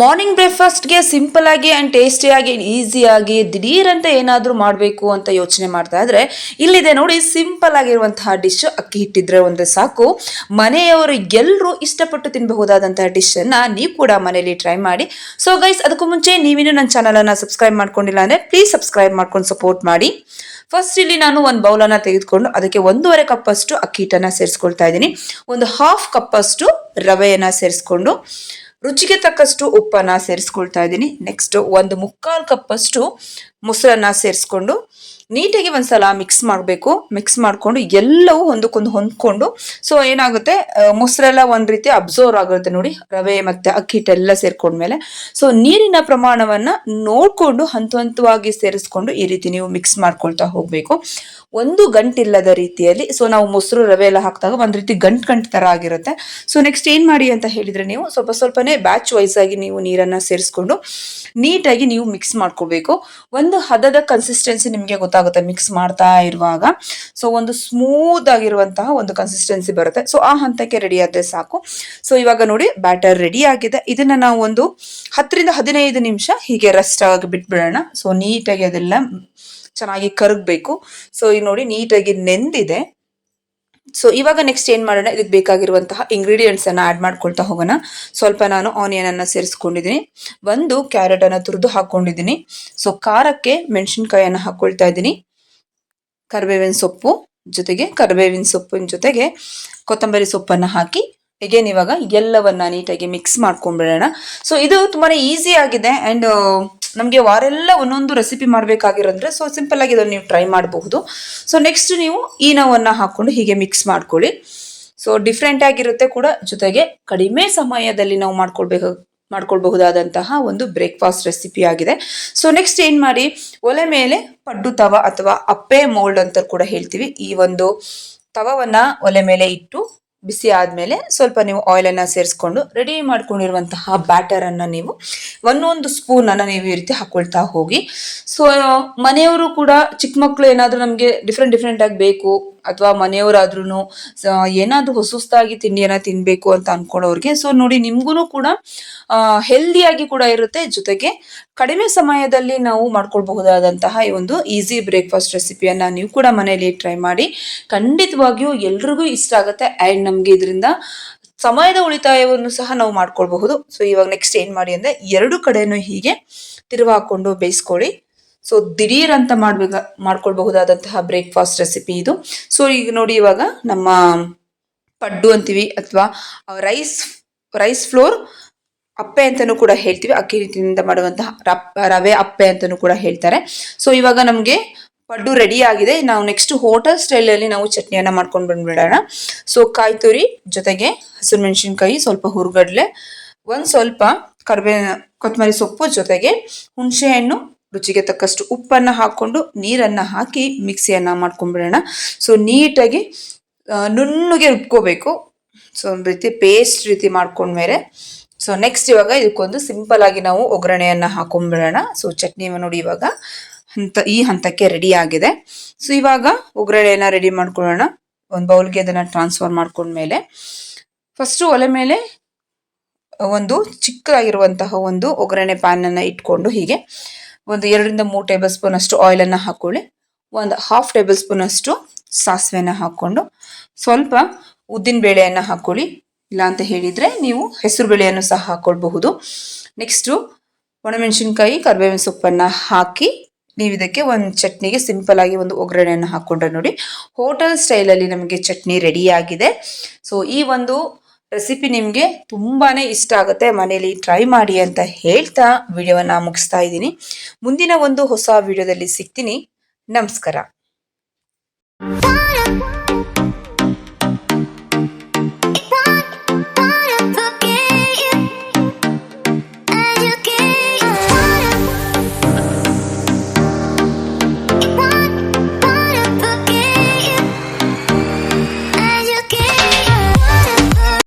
Morning ಬ್ರೇಕ್ಫಾಸ್ಟ್ಗೆ simple ಆಗಿ and ಟೇಸ್ಟಿಯಾಗಿ ಈಸಿಯಾಗಿ ದಿಢೀರಂತ ಏನಾದರೂ ಮಾಡಬೇಕು ಅಂತ ಯೋಚನೆ ಮಾಡ್ತಾ ಇದ್ರೆ, ಇಲ್ಲಿದೆ ನೋಡಿ ಸಿಂಪಲ್ ಆಗಿರುವಂತಹ ಡಿಶ್ ಅಕ್ಕಿ ಹಿಟ್ಟಿದ್ರೆ ಒಂದು ಸಾಕು. ಮನೆಯವರು ಎಲ್ಲರೂ ಇಷ್ಟಪಟ್ಟು ತಿನ್ನಬಹುದಾದಂತಹ ಡಿಶನ್ನು ನೀವು ಕೂಡ ಮನೆಯಲ್ಲಿ ಟ್ರೈ ಮಾಡಿ. ಸೊ ಗೈಸ್ ಅದಕ್ಕೂ ಮುಂಚೆ ನೀವಿನ್ನೂ ನನ್ನ ಚಾನಲನ್ನು ಸಬ್ಸ್ಕ್ರೈಬ್ ಮಾಡ್ಕೊಂಡಿಲ್ಲ ಅಂದರೆ ಪ್ಲೀಸ್ ಸಬ್ಸ್ಕ್ರೈಬ್ ಮಾಡ್ಕೊಂಡು ಸಪೋರ್ಟ್ ಮಾಡಿ. ಫಸ್ಟ್ ಇಲ್ಲಿ ನಾನು ಒಂದು ಬೌಲನ್ನು ತೆಗೆದುಕೊಂಡು ಅದಕ್ಕೆ ಒಂದೂವರೆ ಕಪ್ ಅಷ್ಟು ಅಕ್ಕಿ ಹಿಟ್ಟನ್ನು ಸೇರಿಸ್ಕೊಳ್ತಾ ಇದ್ದೀನಿ. ಒಂದು ಹಾಫ್ ಕಪ್ ಅಷ್ಟು ರವೆಯನ್ನು ಸೇರಿಸ್ಕೊಂಡು. ರುಚಿಗೆ ತಕ್ಕಷ್ಟು ಉಪ್ಪನ್ನ ಸೇರಿಸ್ಕೊಳ್ತಾ ಇದ್ದೀನಿ. ನೆಕ್ಸ್ಟ್ ಒಂದು ಮುಕ್ಕಾಲು ಕಪ್ಪಷ್ಟು ಮೊಸರನ್ನ ಸೇರಿಸ್ಕೊಂಡು ನೀಟಾಗಿ ಒಂದ್ಸಲ ಮಿಕ್ಸ್ ಮಾಡಬೇಕು. ಮಿಕ್ಸ್ ಮಾಡಿಕೊಂಡು ಎಲ್ಲವೂ ಒಂದಕ್ಕೊಂದು ಹೊಂದ್ಕೊಂಡು ಸೊ ಏನಾಗುತ್ತೆ ಮೊಸರೆಲ್ಲ ಒಂದು ರೀತಿ ಅಬ್ಸರ್ವ್ ಆಗುತ್ತೆ ನೋಡಿ, ರವೆ ಮತ್ತು ಅಕ್ಕಿ ಹಿಟ್ಟೆಲ್ಲ ಸೇರಿಕೊಂಡ್ಮೇಲೆ. ಸೊ ನೀರಿನ ಪ್ರಮಾಣವನ್ನು ನೋಡಿಕೊಂಡು ಹಂತ ಹಂತವಾಗಿ ಸೇರಿಸ್ಕೊಂಡು ಈ ರೀತಿ ನೀವು ಮಿಕ್ಸ್ ಮಾಡ್ಕೊಳ್ತಾ ಹೋಗ್ಬೇಕು. ಒಂದು ಗಂಟಿಲ್ಲದ ರೀತಿಯಲ್ಲಿ. ಸೊ ನಾವು ಮೊಸರು ರವೆ ಎಲ್ಲ ಹಾಕಿದಾಗ ಒಂದು ರೀತಿ ಗಂಟು ಗಂಟು ತರ ಆಗಿರುತ್ತೆ. ಸೊ ನೆಕ್ಸ್ಟ್ ಏನು ಮಾಡಿ ಅಂತ ಹೇಳಿದ್ರೆ ನೀವು ಸ್ವಲ್ಪ ಸ್ವಲ್ಪನೇ ಬ್ಯಾಚ್ ವೈಸ್ ಆಗಿ ನೀವು ನೀರನ್ನ ಸೇರಿಸ್ಕೊಂಡು ನೀಟಾಗಿ ನೀವು ಮಿಕ್ಸ್ ಮಾಡ್ಕೋಬೇಕು. ಒಂದು ಹದದ ಕನ್ಸಿಸ್ಟೆನ್ಸಿ ನಿಮಗೆ ಗೊತ್ತಾಗುತ್ತೆ ಮಿಕ್ಸ್ ಮಾಡ್ತಾ ಇರುವಾಗ. ಸೊ ಒಂದು ಸ್ಮೂತ್ ಆಗಿರುವಂತಹ ಒಂದು ಕನ್ಸಿಸ್ಟೆನ್ಸಿ ಬರುತ್ತೆ. ಸೊ ಆ ಹಂತಕ್ಕೆ ರೆಡಿ ಆದ್ರೆ ಸಾಕು. ಸೊ ಇವಾಗ ನೋಡಿ ಬ್ಯಾಟರ್ ರೆಡಿ ಆಗಿದೆ. ಇದನ್ನ ನಾವು ಒಂದು ಹತ್ತರಿಂದ ಹದಿನೈದು ನಿಮಿಷ ಹೀಗೆ ರೆಸ್ಟ್ ಆಗಿ ಬಿಟ್ಬಿಡೋಣ. ಸೊ ನೀಟಾಗಿ ಅದೆಲ್ಲ ಚೆನ್ನಾಗಿ ಕರಗಬೇಕು. ಸೊ ಈಗ ನೋಡಿ ನೀಟಾಗಿ ನೆಂದಿದೆ. ಸೊ ಇವಾಗ ನೆಕ್ಸ್ಟ್ ಏನು ಮಾಡೋಣ? ಇದಕ್ಕೆ ಬೇಕಾಗಿರುವಂತಹ ಇಂಗ್ರೀಡಿಯೆಂಟ್ಸ್ ಆ್ಯಡ್ ಮಾಡ್ಕೊಳ್ತಾ ಹೋಗೋಣ. ಸ್ವಲ್ಪ ನಾನು ಆನಿಯನ್ ಅನ್ನ ಸೇರಿಸ್ಕೊಂಡಿದ್ದೀನಿ. ಒಂದು ಕ್ಯಾರೆಟ್ ಅನ್ನ ತುರಿದು ಹಾಕ್ಕೊಂಡಿದ್ದೀನಿ ಸೊ ಖಾರಕ್ಕೆ ಮೆಣಸಿನ್ಕಾಯನ್ನು ಹಾಕ್ಕೊಳ್ತಾ ಇದ್ದೀನಿ. ಕರಿಬೇವಿನ ಸೊಪ್ಪು ಜೊತೆಗೆ ಕರಿಬೇವಿನ ಸೊಪ್ಪಿನ ಜೊತೆಗೆ ಕೊತ್ತಂಬರಿ ಸೊಪ್ಪನ್ನು ಹಾಕಿ ಎಗೇನ್ ಇವಾಗ ಎಲ್ಲವನ್ನ ನೀಟಾಗಿ ಮಿಕ್ಸ್ ಮಾಡ್ಕೊಂಡ್ಬಿಡೋಣ. ಸೊ ಇದು ತುಂಬಾ ಈಸಿ ಆಗಿದೆ. ಅಂಡ್ ನಮಗೆ ವಾರೆಲ್ಲ ಒಂದೊಂದು ರೆಸಿಪಿ ಮಾಡಬೇಕಾಗಿರೋದ್ರೆ ಸೊ ಸಿಂಪಲ್ ಆಗಿ ಇದನ್ನು ನೀವು ಟ್ರೈ ಮಾಡಬಹುದು. ಸೊ ನೆಕ್ಸ್ಟ್ ನೀವು ಈ ನೋವನ್ನು ಹಾಕ್ಕೊಂಡು ಹೀಗೆ ಮಿಕ್ಸ್ ಮಾಡ್ಕೊಳ್ಳಿ. ಸೊ ಡಿಫ್ರೆಂಟ್ ಆಗಿರುತ್ತೆ ಕೂಡ, ಜೊತೆಗೆ ಕಡಿಮೆ ಸಮಯದಲ್ಲಿ ನಾವು ಮಾಡ್ಕೊಳ್ಬೇಕು, ಮಾಡ್ಕೊಳ್ಬಹುದಾದಂತಹ ಒಂದು ಬ್ರೇಕ್ಫಾಸ್ಟ್ ರೆಸಿಪಿ ಆಗಿದೆ. ಸೊ ನೆಕ್ಸ್ಟ್ ಏನು ಮಾಡಿ, ಒಲೆ ಮೇಲೆ ಪಡ್ಡು ತವ ಅಥವಾ ಅಪ್ಪೆ ಮೋಲ್ಡ್ ಅಂತ ಕೂಡ ಹೇಳ್ತೀವಿ. ಈ ಒಂದು ತವವನ್ನು ಒಲೆ ಮೇಲೆ ಇಟ್ಟು ಬಿಸಿ ಆದಮೇಲೆ ಸ್ವಲ್ಪ ನೀವು ಆಯಿಲನ್ನು ಸೇರಿಸ್ಕೊಂಡು ರೆಡಿ ಮಾಡ್ಕೊಂಡಿರುವಂತಹ ಬ್ಯಾಟರನ್ನು ನೀವು ಒಂದೊಂದು ಸ್ಪೂನನ್ನು ನೀವು ಈ ರೀತಿ ಹಾಕ್ಕೊಳ್ತಾ ಹೋಗಿ. ಸೊ ಮನೆಯವರು ಕೂಡ ಚಿಕ್ಕ ಮಕ್ಕಳು ಏನಾದರೂ ನಮಗೆ ಡಿಫ್ರೆಂಟ್ ಡಿಫ್ರೆಂಟಾಗಿ ಬೇಕು ಅಥವಾ ಮನೆಯವರಾದ್ರೂ ಏನಾದರೂ ಹೊಸ ಹೊಸದಾಗಿ ತಿಂಡಿಯನ್ನು ತಿನ್ನಬೇಕು ಅಂತ ಅನ್ಕೊಳ್ಳೋರ್ಗೆ ಸೊ ನೋಡಿ ನಿಮಗೂ ಕೂಡ ಹೆಲ್ದಿಯಾಗಿ ಕೂಡ ಇರುತ್ತೆ. ಜೊತೆಗೆ ಕಡಿಮೆ ಸಮಯದಲ್ಲಿ ನಾವು ಮಾಡ್ಕೊಳ್ಬಹುದಾದಂತಹ ಈ ಒಂದು ಈಸಿ ಬ್ರೇಕ್ಫಾಸ್ಟ್ ರೆಸಿಪಿಯನ್ನು ನೀವು ಕೂಡ ಮನೆಯಲ್ಲಿ ಟ್ರೈ ಮಾಡಿ ಖಂಡಿತವಾಗಿಯೂ ಎಲ್ರಿಗೂ ಇಷ್ಟ ಆಗುತ್ತೆ. ಆ್ಯಂಡ್ ನಮಗೆ ಇದರಿಂದ ಸಮಯದ ಉಳಿತಾಯವನ್ನು ಸಹ ನಾವು ಮಾಡ್ಕೊಳ್ಬಹುದು. ಸೊ ಇವಾಗ ನೆಕ್ಸ್ಟ್ ಏನ್ ಮಾಡಿ ಅಂದ್ರೆ ಎರಡು ಕಡೆನೂ ಹೀಗೆ ತಿರುವಾಕೊಂಡು ಬೇಯಿಸ್ಕೊಳ್ಳಿ. ಸೊ ದಿಢೀರ್ ಅಂತ ಮಾಡ್ಬೇಕ ಮಾಡ್ಕೊಳ್ಬಹುದಾದಂತಹ ಬ್ರೇಕ್ಫಾಸ್ಟ್ ರೆಸಿಪಿ ಇದು. ಸೊ ಈಗ ನೋಡಿ ಇವಾಗ ನಮ್ಮ ಪಡ್ಡು ಅಂತೀವಿ ಅಥವಾ ರೈಸ್ ರೈಸ್ ಫ್ಲೋರ್ ಅಪ್ಪೆ ಅಂತಾನೂ ಕೂಡ ಹೇಳ್ತೀವಿ. ಅಕ್ಕಿ ರೀತಿಯಿಂದ ಮಾಡುವಂತಹ ರವೆ ಅಪ್ಪೆ ಅಂತಾನೂ ಕೂಡ ಹೇಳ್ತಾರೆ. ಸೊ ಇವಾಗ ನಮಗೆ ಪಡ್ಡು ರೆಡಿ ಆಗಿದೆ. ನಾವು ನೆಕ್ಸ್ಟ್ ಹೋಟೆಲ್ ಸ್ಟೈಲಲ್ಲಿ ನಾವು ಚಟ್ನಿಯನ್ನ ಮಾಡ್ಕೊಂಡು ಬಂದ್ಬಿಡೋಣ. ಸೊ ಕಾಯಿ ತುರಿ ಜೊತೆಗೆ ಹಸಿರು ಮೆಣಸಿನ್ಕಾಯಿ, ಸ್ವಲ್ಪ ಹುರುಗಡ್ಲೆ, ಒಂದು ಸ್ವಲ್ಪ ಕರಿಬೇ, ಕೊತ್ತಂಬರಿ ಸೊಪ್ಪು ಜೊತೆಗೆ ಹುಣಸೆಹಣ್ಣು, ರುಚಿಗೆ ತಕ್ಕಷ್ಟು ಉಪ್ಪನ್ನ ಹಾಕೊಂಡು ನೀರನ್ನ ಹಾಕಿ ಮಿಕ್ಸಿಯನ್ನ ಮಾಡ್ಕೊಂಡ್ಬಿಡೋಣ. ಸೊ ನೀಟಾಗಿ ನುಣ್ಣಗೆ ರುಬ್ಕೋಬೇಕು. ಸೊ ಒಂದು ರೀತಿ ಪೇಸ್ಟ್ ರೀತಿ ಮಾಡ್ಕೊಂಡ್ಮೇಲೆ. ಸೊ ನೆಕ್ಸ್ಟ್ ಇವಾಗ ಇದಕ್ಕೊಂದು ಸಿಂಪಲ್ ಆಗಿ ನಾವು ಒಗ್ಗರಣೆಯನ್ನ ಹಾಕೊಂಡ್ಬಿಡೋಣ. ಸೊ ಚಟ್ನಿ ನೋಡಿ ಇವಾಗ. ಹಂತ, ಈ ಹಂತಕ್ಕೆ ರೆಡಿ ಆಗಿದೆ. ಸೊ ಇವಾಗ ಒಗ್ಗರಣೆಯನ್ನ ರೆಡಿ ಮಾಡ್ಕೊಳ್ಳೋಣ. ಒಂದು ಬೌಲ್ಗೆ ಅದನ್ನ ಟ್ರಾನ್ಸ್ಫರ್ ಮಾಡ್ಕೊಂಡ್ಮೇಲೆ. ಫಸ್ಟು ಒಲೆ ಮೇಲೆ ಒಂದು ಚಿಕ್ಕದಾಗಿರುವಂತಹ ಒಂದು ಒಗ್ಗರಣೆ ಪ್ಯಾನ್ ಅನ್ನ ಇಟ್ಕೊಂಡು ಹೀಗೆ ಒಂದು ಎರಡರಿಂದ ಮೂರು ಟೇಬಲ್ ಸ್ಪೂನ್ ಅಷ್ಟು ಆಯಿಲ್ ಅನ್ನ ಹಾಕೊಳ್ಳಿ. ಒಂದು ಹಾಫ್ ಟೇಬಲ್ ಸ್ಪೂನ್ ಅಷ್ಟು ಸಾಸಿವೆನ ಹಾಕೊಂಡು ಸ್ವಲ್ಪ ಉದ್ದಿನ ಬೇಳೆಯನ್ನು ಹಾಕೊಳ್ಳಿ. ಇಲ್ಲ ಅಂತ ಹೇಳಿದ್ರೆ ನೀವು ಹೆಸರು ಬೇಳೆಯನ್ನು ಸಹ ಹಾಕ್ಕೊಳ್ಬಹುದು ನೆಕ್ಸ್ಟು ಒಣಮೆಣಸಿನ್ಕಾಯಿ ಕರಿಬೇವಿನ ಸೊಪ್ಪನ್ನ ಹಾಕಿ ನೀವು ಇದಕ್ಕೆ ಒಂದು ಚಟ್ನಿಗೆ ಸಿಂಪಲ್ ಆಗಿ ಒಂದು ಒಗ್ಗರಣೆಯನ್ನು ಹಾಕೊಂಡ್ರೆ ನೋಡಿ, ಹೋಟೆಲ್ ಸ್ಟೈಲಲ್ಲಿ ನಮಗೆ ಚಟ್ನಿ ರೆಡಿ ಆಗಿದೆ. ಸೊ ಈ ಒಂದು ರೆಸಿಪಿ ನಿಮಗೆ ತುಂಬಾ ಇಷ್ಟ ಆಗುತ್ತೆ. ಮನೆಯಲ್ಲಿ ಟ್ರೈ ಮಾಡಿ ಅಂತ ಹೇಳ್ತಾ ವಿಡಿಯೋವನ್ನು ಮುಗಿಸ್ತಾ ಇದ್ದೀನಿ. ಮುಂದಿನ ಒಂದು ಹೊಸ ವಿಡಿಯೋದಲ್ಲಿ ಸಿಗ್ತೀನಿ. ನಮಸ್ಕಾರ.